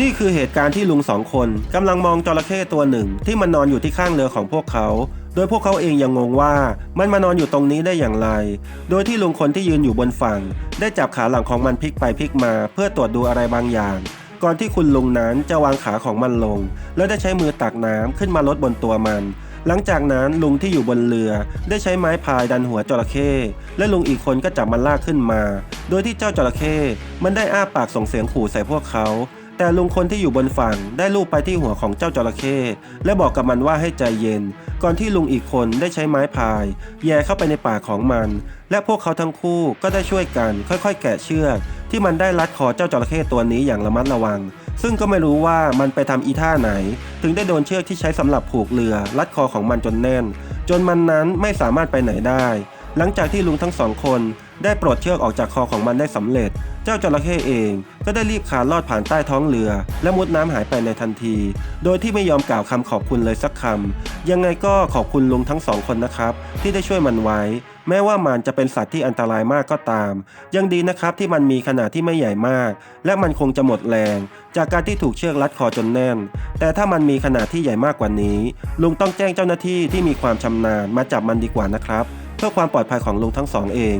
นี่คือเหตุการณ์ที่ลุงสองคนกำลังมองจระเข้ตัวหนึ่งที่มันนอนอยู่ที่ข้างเรือของพวกเขา โดยพวกเขาเองยังงงว่ามันมานอนอยู่ตรงนี้ได้อย่างไร โดยที่ลุงคนที่ยืนอยู่บนฝั่ง ได้จับขาหลังของมันพลิกไปพลิกมา เพื่อตรวจดูอะไรบางอย่าง ก่อนที่คุณลุงนั้นจะวางขาของมันลง แล้วได้ใช้มือตักน้ำขึ้นมาลดบนตัวมันหลังจากนั้นลุงที่อยู่บนเรือ ได้ใช้ไม้พายดันหัวจระเข้และลุงอีกคนก็จับมันลากขึ้นมา โดยที่เจ้าจระเข้มันได้อ้าปากส่งเสียงขู่ใส่พวกเขา แต่ลุงคนที่อยู่บนฝั่งได้ลูบไปที่หัวของเจ้าจระเข้และบอกกับมันว่าให้ใจเย็น ก่อนที่ลุงอีกคนได้ใช้ไม้พาย แย่เข้าไปในปากของมัน และพวกเขาทั้งคู่ก็ได้ช่วยกันค่อยๆ แกะเชือก ที่มันได้รัดคอเจ้าจระเข้ตัวนี้อย่างระมัดระวัง ซึ่งก็ไม่รู้ว่ามันไปทำอีท่าไหน ถึงได้โดนเชือกที่ใช้สำหรับผูกเรือรัดคอของมันจนแน่น จนมันนั้นไม่สามารถไปไหนได้ หลังจากที่ลุงทั้งสองคนได้ปลดเชือกออกจากคอของมันได้สำเร็จ เจ้าจระเข้เองก็ได้รีบคานลอดผ่านใต้ท้องเรือ และมุดน้ำหายไปในทันที โดยที่ไม่ยอมกล่าวคำขอบคุณเลยสักคำยังไงก็ขอบคุณลุงทั้งสองคนนะครับ ที่ได้ช่วยมันไว้ แม้ว่ามันจะเป็นสัตว์ที่อันตรายมากก็ตาม ยังดีนะครับที่มันมีขนาดที่ไม่ใหญ่มาก และมันคงจะหมดแรง จากการที่ถูกเชือกรัดคอจนแน่น แต่ถ้ามันมีขนาดที่ใหญ่มากกว่านี้ ลุงต้องแจ้งเจ้าหน้าที่ที่มีความชำนาญมาจับมันดีกว่านะครับ เพื่อความปลอดภัยของลุงทั้งสองเอง